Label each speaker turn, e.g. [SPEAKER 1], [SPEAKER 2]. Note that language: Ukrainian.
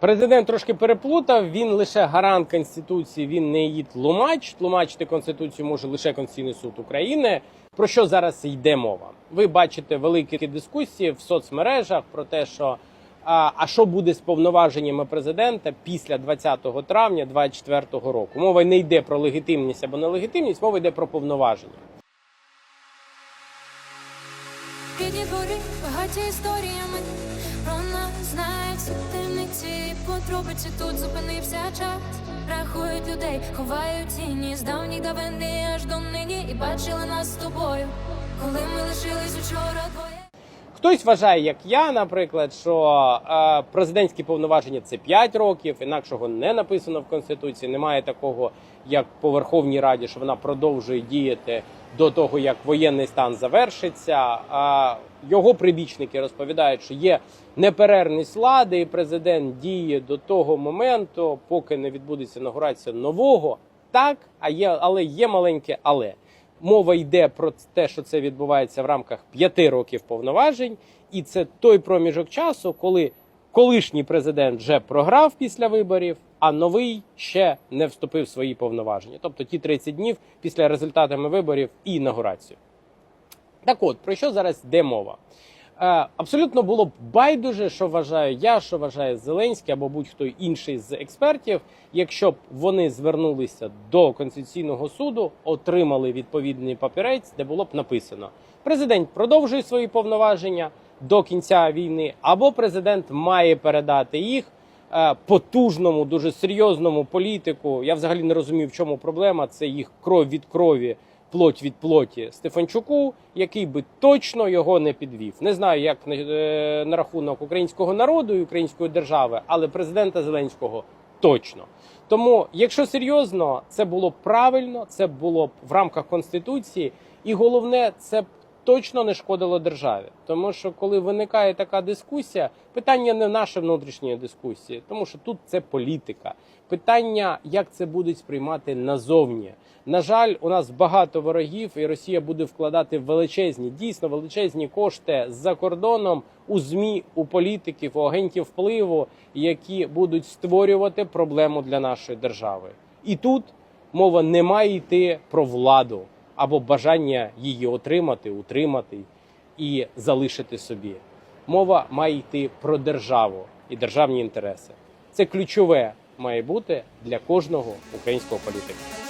[SPEAKER 1] Президент трошки переплутав. Він лише гарант конституції. Він не її тлумач. Тлумачити конституцію може лише Конституційний суд України. Про що зараз йде мова? Ви бачите великі дискусії в соцмережах про те, що а, а що буде з повноваженнями президента після 20 травня 2024 року. Мова не йде про легітимність або нелегітимність, мова йде про повноваження.
[SPEAKER 2] Рідні двори багаті історіями про нас знають всі Подробиці тут зупинився час. Рахують людей, ховають тіні з давніх давини аж до нині. І бачили нас з тобою, коли ми лишились учора двоє.
[SPEAKER 1] Хтось вважає, як я, наприклад, що е, президентські повноваження це 5 років, інакшого не написано в конституції. Немає такого, як по Верховній Раді, що вона продовжує діяти до того, як воєнний стан завершиться. А його прибічники розповідають, що є неперервність влади, і президент діє до того моменту, поки не відбудеться інаугурація нового. Так, а є, але є маленьке але. Мова йде про те, що це відбувається в рамках п'яти років повноважень, і це той проміжок часу, коли колишній президент вже програв після виборів, а новий ще не вступив в свої повноваження. Тобто ті 30 днів після результатами виборів і інаугурацію. Так от, про що зараз йде мова? Е, Абсолютно було б байдуже, що вважаю я, що вважає Зеленський або будь-хто інший з експертів, якщо б вони звернулися до Конституційного суду, отримали відповідний папірець, де було б написано: президент продовжує свої повноваження до кінця війни, або президент має передати їх е, потужному, дуже серйозному політику. Я взагалі не розумію, в чому проблема. Це їх кров від крові плоть від плоті Стефанчуку, який би точно його не підвів. Не знаю, як е, на рахунок українського народу і української держави, але президента Зеленського точно. Тому, якщо серйозно, це було правильно, це було б в рамках конституції, і головне, це б точно не шкодило державі. Тому що коли виникає така дискусія, питання не наше внутрішньої дискусії, тому що тут це політика. Питання, як це будуть сприймати назовні. На жаль, у нас багато ворогів, і Росія буде вкладати величезні, дійсно величезні кошти за кордоном у змі, у політиків, у агентів впливу, які будуть створювати проблему для нашої держави. І тут мова не має йти про владу або бажання її отримати, утримати і залишити собі. Мова має йти про державу і державні інтереси. Це ключове має бути для кожного українського політика.